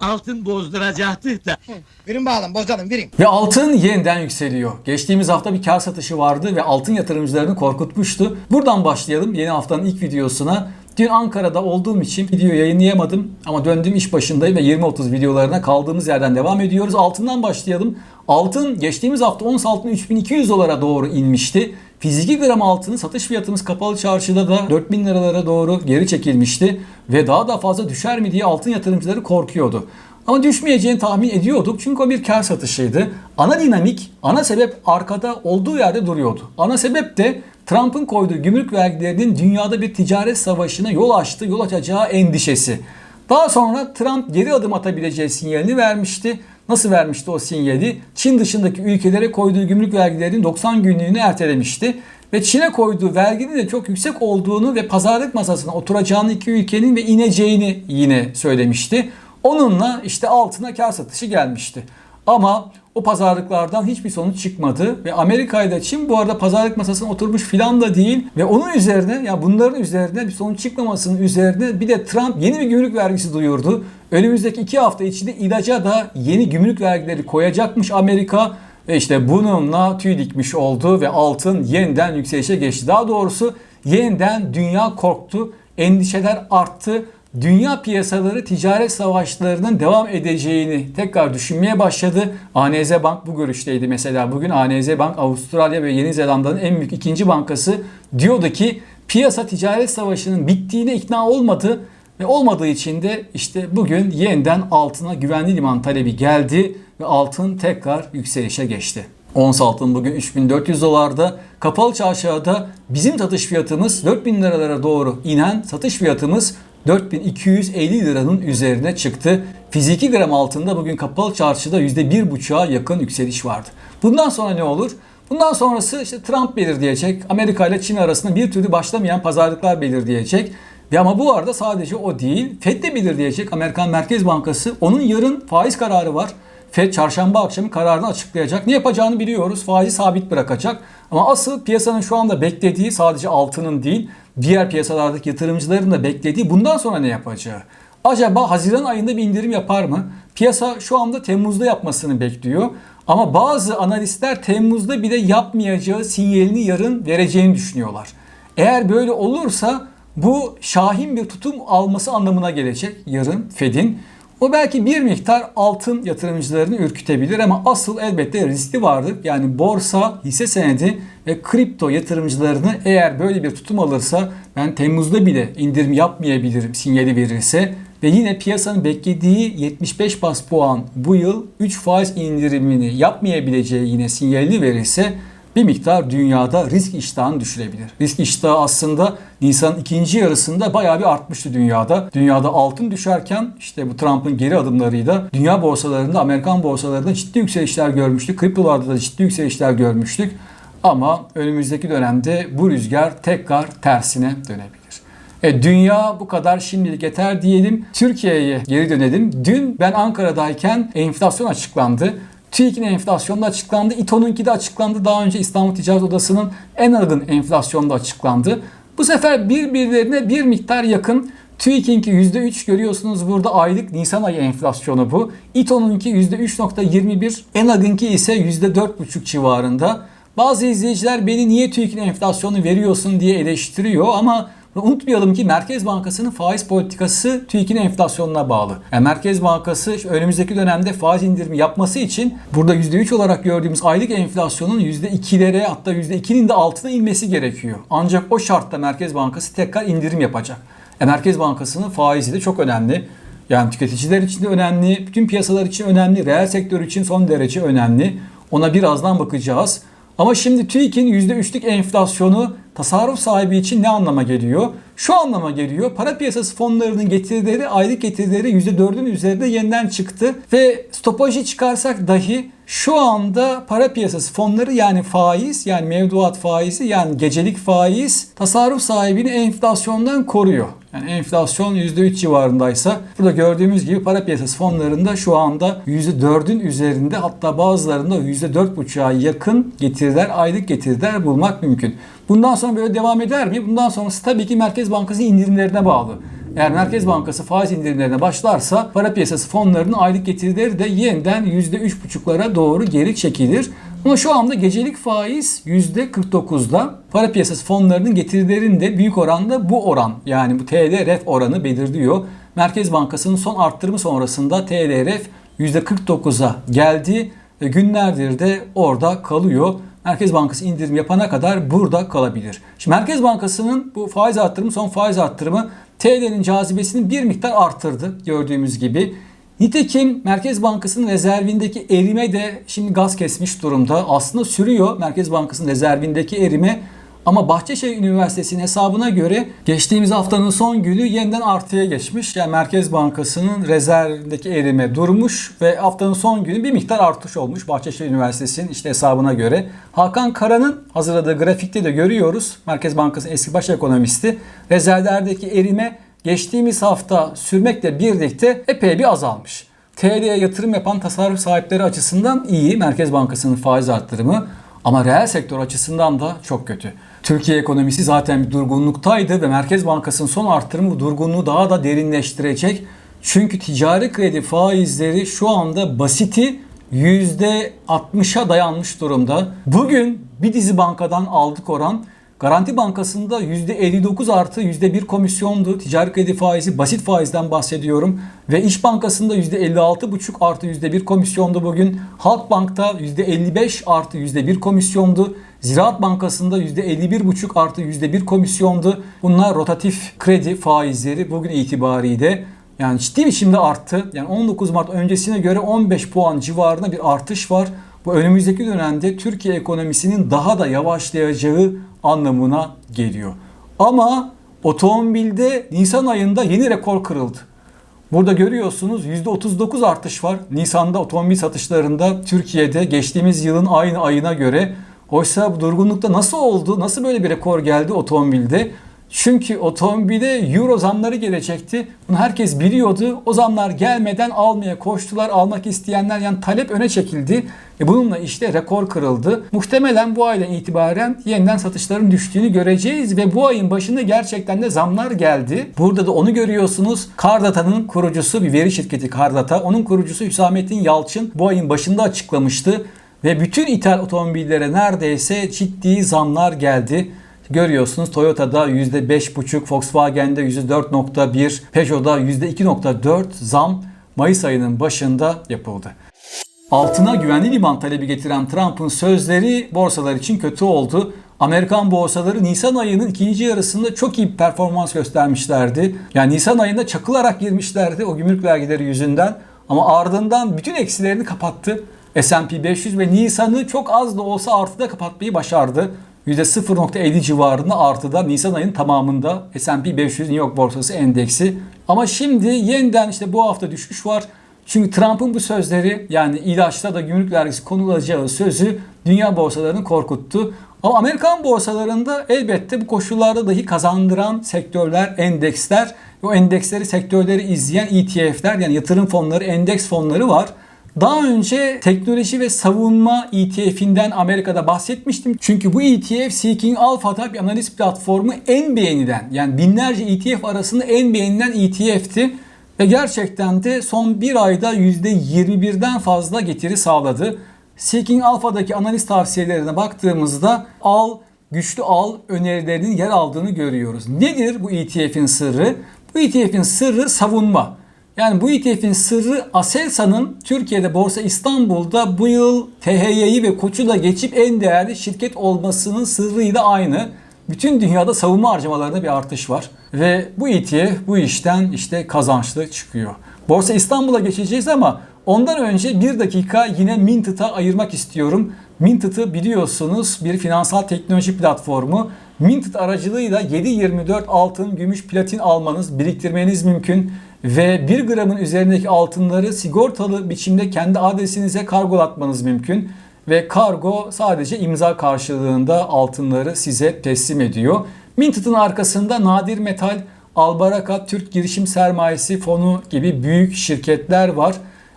altın bozduracaktı da. Verin bakalım bozalım verin. Ve altın yeniden yükseliyor. Geçtiğimiz hafta bir kar satışı vardı ve altın yatırımcılarını korkutmuştu. Buradan başlayalım yeni haftanın ilk videosuna. Dün Ankara'da olduğum için video yayınlayamadım ama döndüm iş başındayım ve 20-30 videolarına kaldığımız yerden devam ediyoruz. Altından başlayalım. Altın geçtiğimiz hafta ons altın 3200 dolara doğru inmişti. Fiziki gram altının satış fiyatımız kapalı çarşıda da 4000 liralara doğru geri çekilmişti ve daha da fazla düşer mi diye altın yatırımcıları korkuyordu. Ama düşmeyeceğini tahmin ediyorduk çünkü o bir kar satışıydı. Ana dinamik, ana sebep arkada olduğu yerde duruyordu. Ana sebep de Trump'ın koyduğu gümrük vergilerinin dünyada bir ticaret savaşına yol açtı, yol açacağı endişesi. Daha sonra Trump geri adım atabileceği sinyalini vermişti. Nasıl vermişti o sinyali? Çin dışındaki ülkelere koyduğu gümrük vergilerinin 90 günlüğünü ertelemişti. Ve Çin'e koyduğu verginin de çok yüksek olduğunu ve pazarlık masasına oturacağını iki ülkenin ve ineceğini yine söylemişti. Onunla işte altına kar satışı gelmişti. Ama o pazarlıklardan hiçbir sonuç çıkmadı ve Amerika ile Çin bu arada pazarlık masasına oturmuş filan da değil ve onun üzerine ya bunların üzerine bir sonuç çıkmamasının üzerine bir de Trump yeni bir gümrük vergisi duyurdu. Önümüzdeki iki hafta içinde ilaca da yeni gümrük vergileri koyacakmış Amerika ve işte bununla tüy dikmiş oldu ve altın yeniden yükselişe geçti. Daha doğrusu yeniden dünya korktu, endişeler arttı dünya piyasaları ticaret savaşlarının devam edeceğini tekrar düşünmeye başladı. ANZ Bank bu görüşteydi mesela. Bugün ANZ Bank Avustralya ve Yeni Zelanda'nın en büyük ikinci bankası diyordu ki piyasa ticaret savaşının bittiğine ikna olmadı ve olmadığı için de işte bugün yeniden altına güvenli liman talebi geldi ve altın tekrar yükselişe geçti. Ons altın bugün 3400 dolarda. Kapalı çarşıda bizim satış fiyatımız 4000 liralara doğru inen satış fiyatımız 4250 liranın üzerine çıktı. Fiziki gram altında bugün kapalı çarşıda %1,5'a yakın yükseliş vardı. Bundan sonra ne olur? Bundan sonrası işte Trump belirleyecek. Amerika ile Çin arasında bir türlü başlamayan pazarlıklar belirleyecek. Ve ama bu arada sadece o değil. Fed de belirleyecek. Amerikan Merkez Bankası. Onun yarın faiz kararı var. Fed çarşamba akşamı kararını açıklayacak. Ne yapacağını biliyoruz. Faizi sabit bırakacak. Ama asıl piyasanın şu anda beklediği sadece altının değil, diğer piyasalardaki yatırımcıların da beklediği bundan sonra ne yapacağı. Acaba Haziran ayında bir indirim yapar mı? Piyasa şu anda Temmuz'da yapmasını bekliyor. Ama bazı analistler Temmuz'da bile yapmayacağı sinyalini yarın vereceğini düşünüyorlar. Eğer böyle olursa bu şahin bir tutum alması anlamına gelecek yarın Fed'in. O belki bir miktar altın yatırımcılarını ürkütebilir ama asıl elbette riski vardır. Yani borsa, hisse senedi ve kripto yatırımcılarını eğer böyle bir tutum alırsa ben Temmuz'da bile indirim yapmayabilirim sinyali verirse ve yine piyasanın beklediği 75 bas puan bu yıl 3 faiz indirimini yapmayabileceği yine sinyalini verirse bir miktar dünyada risk iştahını düşürebilir. Risk iştahı aslında Nisan'ın ikinci yarısında bayağı bir artmıştı dünyada. Dünyada altın düşerken işte bu Trump'ın geri adımlarıyla dünya borsalarında, Amerikan borsalarında ciddi yükselişler görmüştük. Kriptolarda da ciddi yükselişler görmüştük. Ama önümüzdeki dönemde bu rüzgar tekrar tersine dönebilir. E, dünya bu kadar şimdilik yeter diyelim. Türkiye'ye geri dönelim. Dün ben Ankara'dayken enflasyon açıklandı. TÜİK'in enflasyonu açıklandı. İTO'nunki de açıklandı. Daha önce İstanbul Ticaret Odası'nın en argın enflasyonu da açıklandı. Bu sefer birbirlerine bir miktar yakın. TÜİK'inki %3 görüyorsunuz burada aylık Nisan ayı enflasyonu bu. İTO'nunki %3.21, Enag'ınki ise %4.5 civarında. Bazı izleyiciler beni niye TÜİK'in enflasyonu veriyorsun diye eleştiriyor ama Unutmayalım ki Merkez Bankası'nın faiz politikası TÜİK'in enflasyonuna bağlı. Yani Merkez Bankası önümüzdeki dönemde faiz indirimi yapması için burada %3 olarak gördüğümüz aylık enflasyonun %2'lere hatta %2'nin de altına inmesi gerekiyor. Ancak o şartta Merkez Bankası tekrar indirim yapacak. E Merkez Bankası'nın faizi de çok önemli. Yani tüketiciler için de önemli, bütün piyasalar için önemli, reel sektör için son derece önemli. Ona birazdan bakacağız. Ama şimdi TÜİK'in %3'lük enflasyonu tasarruf sahibi için ne anlama geliyor? Şu anlama geliyor. Para piyasası fonlarının getirileri, aylık getirileri %4'ün üzerinde yeniden çıktı. Ve stopajı çıkarsak dahi şu anda para piyasası fonları yani faiz yani mevduat faizi yani gecelik faiz tasarruf sahibini enflasyondan koruyor. Yani enflasyon %3 civarındaysa burada gördüğümüz gibi para piyasası fonlarında şu anda %4'ün üzerinde hatta bazılarında %4,5'a yakın getiriler, aylık getiriler bulmak mümkün. Bundan sonra böyle devam eder mi? Bundan sonrası tabii ki Merkez Bankası indirimlerine bağlı. Eğer Merkez Bankası faiz indirimlerine başlarsa para piyasası fonlarının aylık getirileri de yeniden %3,5'lara doğru geri çekilir. Ama şu anda gecelik faiz %49'da. Para piyasası fonlarının getirilerini de büyük oranda bu oran yani bu TL ref oranı belirliyor. Merkez Bankası'nın son arttırımı sonrasında TL ref %49'a geldi ve günlerdir de orada kalıyor. Merkez Bankası indirim yapana kadar burada kalabilir. Şimdi Merkez Bankası'nın bu faiz arttırımı, son faiz arttırımı TL'nin cazibesini bir miktar arttırdı gördüğümüz gibi. Nitekim Merkez Bankası'nın rezervindeki erime de şimdi gaz kesmiş durumda. Aslında sürüyor Merkez Bankası'nın rezervindeki erime. Ama Bahçeşehir Üniversitesi'nin hesabına göre geçtiğimiz haftanın son günü yeniden artıya geçmiş. Yani Merkez Bankası'nın rezervindeki erime durmuş ve haftanın son günü bir miktar artış olmuş Bahçeşehir Üniversitesi'nin işte hesabına göre. Hakan Kara'nın hazırladığı grafikte de görüyoruz. Merkez Bankası'nın eski baş ekonomisti. Rezervlerdeki erime geçtiğimiz hafta sürmekle birlikte epey bir azalmış. TL'ye yatırım yapan tasarruf sahipleri açısından iyi Merkez Bankası'nın faiz arttırımı ama reel sektör açısından da çok kötü. Türkiye ekonomisi zaten bir durgunluktaydı ve Merkez Bankası'nın son arttırımı bu durgunluğu daha da derinleştirecek. Çünkü ticari kredi faizleri şu anda basiti %60'a dayanmış durumda. Bugün bir dizi bankadan aldık oran Garanti Bankası'nda %59 artı %1 komisyondu. Ticari kredi faizi basit faizden bahsediyorum. Ve İş Bankası'nda %56,5 artı %1 komisyondu bugün. Halkbank'ta %55 artı %1 komisyondu. Ziraat Bankası'nda %51,5 artı %1 komisyondu. Bunlar rotatif kredi faizleri bugün itibariyle yani ciddi biçimde arttı. Yani 19 Mart öncesine göre 15 puan civarında bir artış var. Bu önümüzdeki dönemde Türkiye ekonomisinin daha da yavaşlayacağı anlamına geliyor. Ama otomobilde Nisan ayında yeni rekor kırıldı. Burada görüyorsunuz %39 artış var. Nisan'da otomobil satışlarında Türkiye'de geçtiğimiz yılın aynı ayına göre. Oysa bu durgunlukta nasıl oldu? Nasıl böyle bir rekor geldi otomobilde? Çünkü otomobile euro zamları gelecekti. Bunu herkes biliyordu. O zamlar gelmeden almaya koştular. Almak isteyenler yani talep öne çekildi. E bununla işte rekor kırıldı. Muhtemelen bu aydan itibaren yeniden satışların düştüğünü göreceğiz ve bu ayın başında gerçekten de zamlar geldi. Burada da onu görüyorsunuz. Kardata'nın kurucusu bir veri şirketi Kardata. Onun kurucusu Hüsamettin Yalçın bu ayın başında açıklamıştı. Ve bütün ithal otomobillere neredeyse ciddi zamlar geldi. Görüyorsunuz Toyota'da %5,5, Volkswagen'de %4,1, Peugeot'da %2,4 zam Mayıs ayının başında yapıldı. Altına güvenli liman talebi getiren Trump'ın sözleri borsalar için kötü oldu. Amerikan borsaları Nisan ayının ikinci yarısında çok iyi bir performans göstermişlerdi. Yani Nisan ayında çakılarak girmişlerdi o gümrük vergileri yüzünden. Ama ardından bütün eksilerini kapattı. S&P 500 ve Nisan'ı çok az da olsa artıda kapatmayı başardı. %0.50 civarında artıda Nisan ayının tamamında S&P 500 New York borsası endeksi. Ama şimdi yeniden işte bu hafta düşüş var. Çünkü Trump'ın bu sözleri yani ilaçta da gümrük vergisi konulacağı sözü dünya borsalarını korkuttu. Ama Amerikan borsalarında elbette bu koşullarda dahi kazandıran sektörler, endeksler, o endeksleri, sektörleri izleyen ETF'ler yani yatırım fonları, endeks fonları var. Daha önce teknoloji ve savunma ETF'inden Amerika'da bahsetmiştim. Çünkü bu ETF Seeking Alpha'da bir analiz platformu en beğenilen yani binlerce ETF arasında en beğenilen ETF'ti. Ve gerçekten de son bir ayda %21'den fazla getiri sağladı. Seeking Alpha'daki analiz tavsiyelerine baktığımızda al, güçlü al önerilerinin yer aldığını görüyoruz. Nedir bu ETF'in sırrı? Bu ETF'in sırrı savunma. Yani bu ETF'in sırrı Aselsan'ın Türkiye'de Borsa İstanbul'da bu yıl THY'yi ve Koç'u da geçip en değerli şirket olmasının sırrıyla aynı. Bütün dünyada savunma harcamalarında bir artış var. Ve bu ETF bu işten işte kazançlı çıkıyor. Borsa İstanbul'a geçeceğiz ama ondan önce bir dakika yine Minted'a ayırmak istiyorum. Minted biliyorsunuz bir finansal teknoloji platformu. Minted aracılığıyla 7-24 altın, gümüş, platin almanız, biriktirmeniz mümkün ve 1 gramın üzerindeki altınları sigortalı biçimde kendi adresinize kargolatmanız mümkün ve kargo sadece imza karşılığında altınları size teslim ediyor. Minted'ın arkasında Nadir Metal, Albaraka, Türk Girişim Sermayesi Fonu gibi büyük şirketler var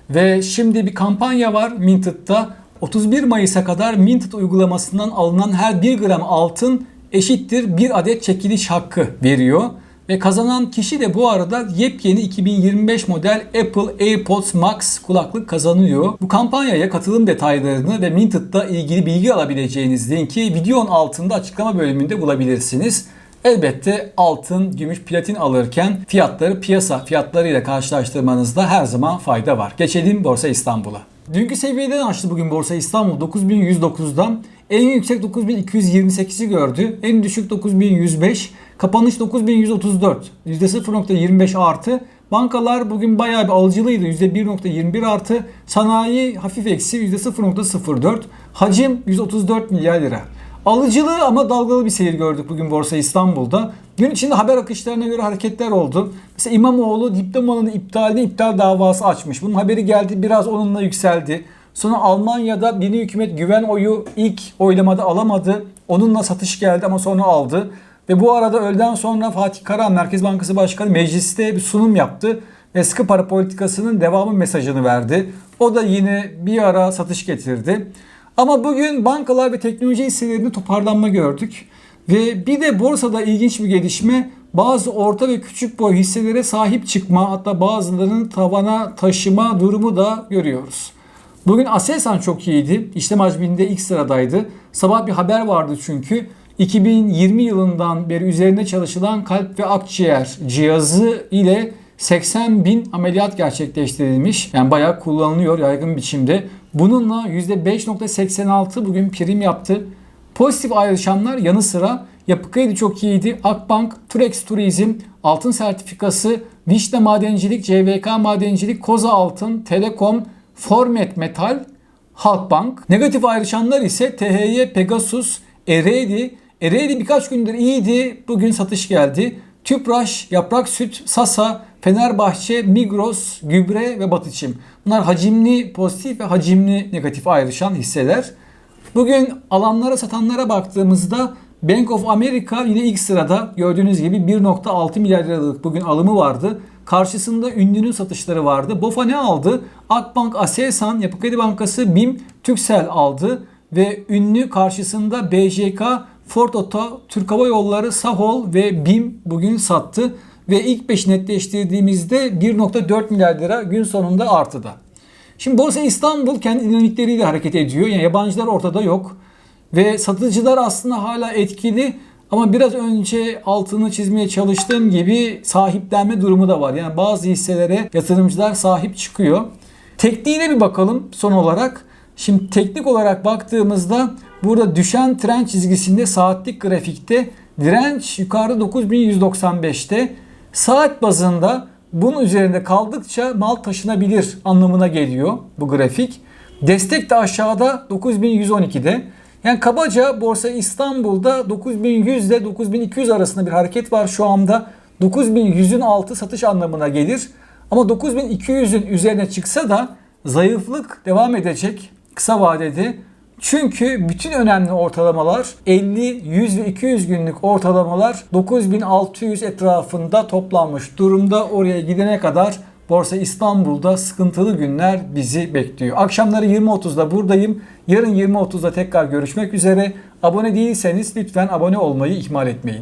ve şimdi bir kampanya var Minted'da. 31 Mayıs'a kadar Minted uygulamasından alınan her 1 gram altın eşittir 1 adet çekiliş hakkı veriyor. Ve kazanan kişi de bu arada yepyeni 2025 model Apple AirPods Max kulaklık kazanıyor. Bu kampanyaya katılım detaylarını ve Minted'da ilgili bilgi alabileceğiniz linki videonun altında açıklama bölümünde bulabilirsiniz. Elbette altın, gümüş, platin alırken fiyatları piyasa fiyatlarıyla karşılaştırmanızda her zaman fayda var. Geçelim Borsa İstanbul'a. Dünkü seviyeden açtı bugün Borsa İstanbul 9109'dan. En yüksek 9228'i gördü. En düşük 9105. Kapanış 9134. %0.25 artı. Bankalar bugün bayağı bir alıcılıydı. %1.21 artı. Sanayi hafif eksi %0.04. Hacim 134 milyar lira. Alıcılı ama dalgalı bir seyir gördük bugün Borsa İstanbul'da. Gün içinde haber akışlarına göre hareketler oldu. Mesela İmamoğlu diplomanın iptalini iptal davası açmış. Bunun haberi geldi biraz onunla yükseldi. Sonra Almanya'da yeni hükümet güven oyu ilk oylamada alamadı. Onunla satış geldi ama sonra aldı. Ve bu arada öğleden sonra Fatih Karahan Merkez Bankası Başkanı mecliste bir sunum yaptı. Ve sıkı para politikasının devamı mesajını verdi. O da yine bir ara satış getirdi. Ama bugün bankalar ve teknoloji hisselerinde toparlanma gördük. Ve bir de borsada ilginç bir gelişme bazı orta ve küçük boy hisselere sahip çıkma hatta bazılarının tavana taşıma durumu da görüyoruz. Bugün Aselsan çok iyiydi. İşlem hacminde ilk sıradaydı. Sabah bir haber vardı çünkü. 2020 yılından beri üzerinde çalışılan kalp ve akciğer cihazı ile 80 bin ameliyat gerçekleştirilmiş. Yani bayağı kullanılıyor yaygın biçimde. Bununla %5.86 bugün prim yaptı. Pozitif ayrışanlar yanı sıra Yapı Kredi çok iyiydi. Akbank, Turex Turizm, Altın Sertifikası, Vişne Madencilik, CVK Madencilik, Koza Altın, Telekom, Formet Metal, Halkbank. Negatif ayrışanlar ise THY, Pegasus, Ereğli. Ereğli birkaç gündür iyiydi. Bugün satış geldi. Tüpraş, Yaprak Süt, Sasa, Fenerbahçe, Migros, Gübre ve Batıçim. Bunlar hacimli pozitif ve hacimli negatif ayrışan hisseler. Bugün alanlara satanlara baktığımızda Bank of America yine ilk sırada gördüğünüz gibi 1.6 milyar liralık bugün alımı vardı. Karşısında ünlünün satışları vardı. BOFA ne aldı? Akbank, Aselsan, Yapı Kredi Bankası, BİM, Türksel aldı. Ve ünlü karşısında BJK, Ford Oto, Türk Hava Yolları, Sahol ve BİM bugün sattı. Ve ilk 5 netleştirdiğimizde 1.4 milyar lira gün sonunda artıda. Şimdi Borsa İstanbul kendi dinamikleriyle hareket ediyor. Yani yabancılar ortada yok. Ve satıcılar aslında hala etkili ama biraz önce altını çizmeye çalıştığım gibi sahiplenme durumu da var. Yani bazı hisselere yatırımcılar sahip çıkıyor. Tekniğine bir bakalım son olarak. Şimdi teknik olarak baktığımızda burada düşen trend çizgisinde saatlik grafikte direnç yukarıda 9195'te. Saat bazında bunun üzerinde kaldıkça mal taşınabilir anlamına geliyor bu grafik. Destek de aşağıda 9112'de. Yani kabaca Borsa İstanbul'da 9100 ile 9200 arasında bir hareket var şu anda. 9100'ün altı satış anlamına gelir. Ama 9200'ün üzerine çıksa da zayıflık devam edecek kısa vadede. Çünkü bütün önemli ortalamalar 50, 100 ve 200 günlük ortalamalar 9600 etrafında toplanmış durumda. Oraya gidene kadar Borsa İstanbul'da sıkıntılı günler bizi bekliyor. Akşamları 20.30'da buradayım. Yarın 20.30'da tekrar görüşmek üzere. Abone değilseniz lütfen abone olmayı ihmal etmeyin.